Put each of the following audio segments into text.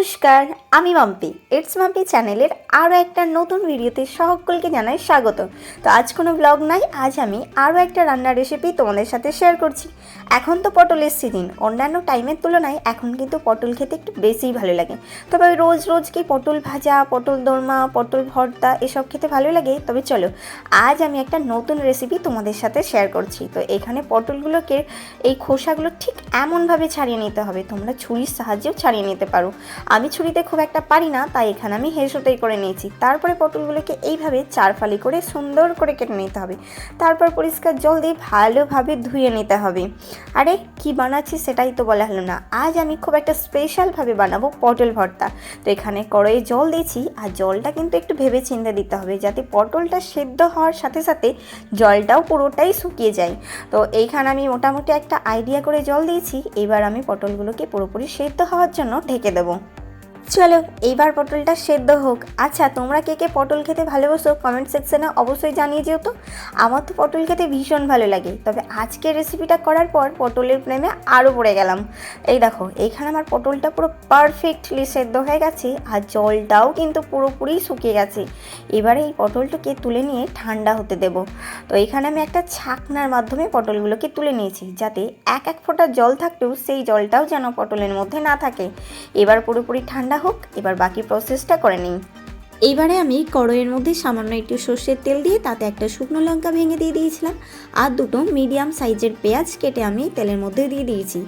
নমস্কার, আমি মাম্পি। ইটস মাম্পি চ্যানেলের আরও একটা নতুন ভিডিওতে সকলকে জানাই স্বাগত। তো আজ কোনো ব্লগ নাই, আজ আমি আরও একটা রান্নার রেসিপি তোমাদের সাথে শেয়ার করছি। এখন তো পটলের সিজন অন্যান্য টাইমের তুলনায় এখন কিন্তু পটল খেতে একটু বেশিই ভালো লাগে। তবে রোজ রোজ কি পটল ভাজা, পটল দোরমা, পটল ভর্তা এসব খেতে ভালো লাগে। তবে চলো, আজ আমি একটা নতুন রেসিপি তোমাদের সাথে শেয়ার করছি। তো এখানে পটলগুলোকে, এই খোসাগুলো ঠিক এমনভাবে ছাড়িয়ে নিতে হবে, তোমরা ছুরির সাহায্যেও ছাড়িয়ে নিতে পারো। আমি ছুরিতে খুব একটা পারি না, তাই এখানে আমি হেসোতেই করে নিয়েছি। তারপরে পটলগুলোকে এইভাবে চার ফালি করে সুন্দর করে কেটে নিতে হবে। তারপর পরিষ্কার জল দিয়ে ভালোভাবে ধুয়ে নিতে হবে। আরে, কি বানাচ্ছি সেটাই তো বলা হলো না। আজ আমি খুব একটা স্পেশালভাবে বানাবো পটল ভর্তা। তো এখানে কড়াইয়ে জল দিয়েছি, আর জলটা কিন্তু একটু ভেবে চিন্তে দিতে হবে যাতে পটলটা সেদ্ধ হওয়ার সাথে সাথে জলটাও পুরোটাই শুকিয়ে যায়। তো এইখানে আমি মোটামুটি একটা আইডিয়া করে জল দিয়েছি। এবার আমি পটলগুলোকে পুরোপুরি সেদ্ধ হওয়ার জন্য ঢেকে দেবো। চলো, এইবার পটলটা সেদ্ধ হোক। আচ্ছা তোমরা কে কে পটল খেতে ভালোবাসো কমেন্ট সেকশানে অবশ্যই জানিয়ে যেও তো। আমার তো পটল খেতে ভীষণ ভালো লাগে। তবে আজকের রেসিপিটা করার পর পটলের প্রেমে আরও পড়ে গেলাম। এই দেখো, এইখানে আমার পটলটা পুরো পারফেক্টলি সেদ্ধ হয়ে গেছে আর জলটাও কিন্তু পুরোপুরি শুকিয়ে গেছে। এবারে এই পটলটাকে তুলে নিয়ে ঠান্ডা হতে দেব। তো এখানে আমি একটা ছাকনার মাধ্যমে পটলগুলোকে তুলে নিয়েছি যাতে এক এক ফোঁটা জল থাকলেও সেই জলটাও যেন পটলের মধ্যে না থাকে। এবার পুরোপুরি ঠান্ডা হোক এবার বাকি প্রসেসটা করে নিই। এইবারে আমি কড়াইয়ের মধ্যে সামান্য একটু সর্ষের তেল দিয়ে তাতে একটা শুকনো লঙ্কা ভেঙে দিয়ে দিয়েছিলাম আর দুটো মিডিয়াম সাইজের পেঁয়াজ কেটে আমি তেলের মধ্যে দিয়ে দিয়েছি।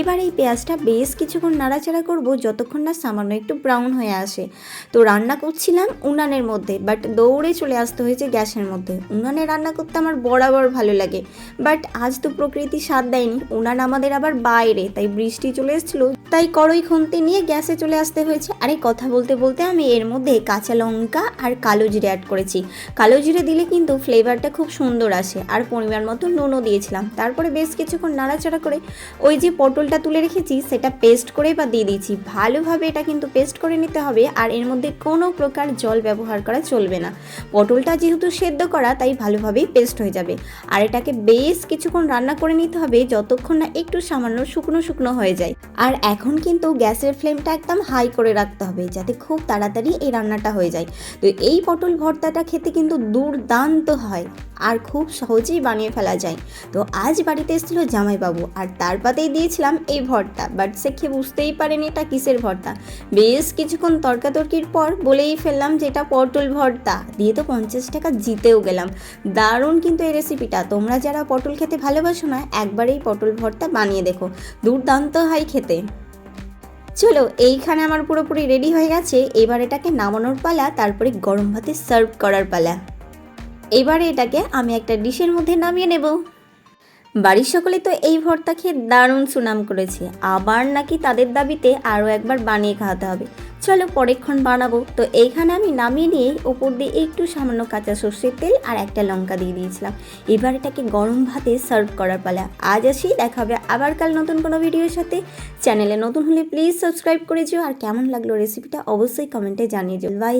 এবার এই পেঁয়াজটা বেশ কিছুক্ষণ নাড়াচাড়া করব যতক্ষণ না সামান্য একটু ব্রাউন হয়ে আসে। তো রান্না করছিলাম উনানের মধ্যে, বাট দৌড়ে চলে আসতে হয়েছে গ্যাসের মধ্যে। উনানে রান্না করতে আমার বরাবর ভালো লাগে, বাট আজ তো প্রকৃতি স্বাদ দেয়নি। উনান আমাদের আবার বাইরে, তাই বৃষ্টি চলে এসেছিল, তাই কড়াই খুন্তি নিয়ে গ্যাসে চলে আসতে হয়েছে। আরে কথা বলতে বলতে আমি এর মধ্যে কাঁচা লঙ্কা আর কালো জিরে অ্যাড করেছি। কালো জিরে দিলে কিন্তু ফ্লেভারটা খুব সুন্দর আসে। আর পরিমাণ মতো নুনও দিয়েছিলাম। তারপরে বেশ কিছুক্ষণ নাড়াচাড়া করে ওই যে পটলটা তুলে রেখেছি, সেটা পেস্ট করে বা দিয়ে দিয়েছি। ভালোভাবে এটা কিন্তু পেস্ট করে নিতে হবে আর এর মধ্যে কোনো প্রকার জল ব্যবহার করা চলবে না। পটলটা যেহেতু সেদ্ধ করা, তাই ভালোভাবেই পেস্ট হয়ে যাবে। আর এটাকে বেশ কিছুক্ষণ রান্না করে নিতে হবে যতক্ষণ না একটু সামান্য শুকনো শুকনো হয়ে যায়। আর এখন কিন্তু গ্যাসের ফ্লেমটা একদম হাই করে রাখতে হবে, যাতে খুব তাড়াতাড়ি এই রান্নাটা হয়ে যায়। তো এই পটল ভর্তাটা খেতে কিন্তু দুর্দান্ত হয় আর খুব সহজেই বানিয়ে ফেলা যায়। তো আজ বাড়িতে এসেছিল জামাইবাবু আর তার পাতেই দিয়েছিলাম এই ভর্তা বাট সে খেয়ে বুঝতেই পারেনি এটা কিসের ভর্তা। বেশ কিছুক্ষণ তর্কাতর্কির পর বলেই ফেললাম যে এটা পটল ভর্তা, দিয়ে তো পঞ্চাশ টাকা জিতেও গেলাম। দারুণ কিন্তু এই রেসিপিটা তোমরা যারা পটল খেতে ভালোবাসো না, একবার এই পটল ভর্তা বানিয়ে দেখো। দুর্দান্ত হয় খেতে। চলো, এইখানে আমার পুরোপুরি রেডি হয়ে গেছে। এবার এটাকে নামানোর পালা, তারপরে গরম ভাতে সার্ভ করার পালা। এবারে এটাকে আমি একটা ডিশের মধ্যে নামিয়ে নেব। বাড়ির সকলে তো এই ভর্তা খেয়ে দারুণ সুনাম করেছে। আবার নাকি তাদের দাবিতে আরও একবার বানিয়ে খাওয়াতে হবে। চলো পরেক্ষণ বানাবো। তো এইখানে আমি নামিয়ে নিয়ে ওপর দিয়ে একটু সামান্য কাঁচা সর্ষের তেল আর একটা লঙ্কা দিয়ে দিয়েছিলাম। এবার এটাকে গরম ভাতে সার্ভ করার পালা। আজ আসি, দেখা হবে আবার কাল নতুন কোনো ভিডিওর সাথে। চ্যানেলে নতুন হলে প্লিজ সাবস্ক্রাইব করে যেও। আর কেমন লাগল রেসিপিটা অবশ্যই কমেন্টে জানিয়ে যেও। বাই